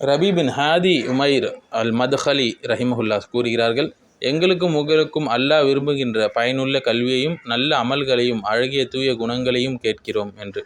ரபி பின் ஹாதி உமைர் அல் மத்ஹலி ரஹிமஹுல்லா கூறுகிறார்கள் எங்களுக்கும் உங்களுக்கும் அல்லாஹ் விரும்புகின்ற பயனுள்ள கல்வியையும் நல்ல அமல்களையும் அழகிய தூய குணங்களையும் கேட்கிறோம் என்று.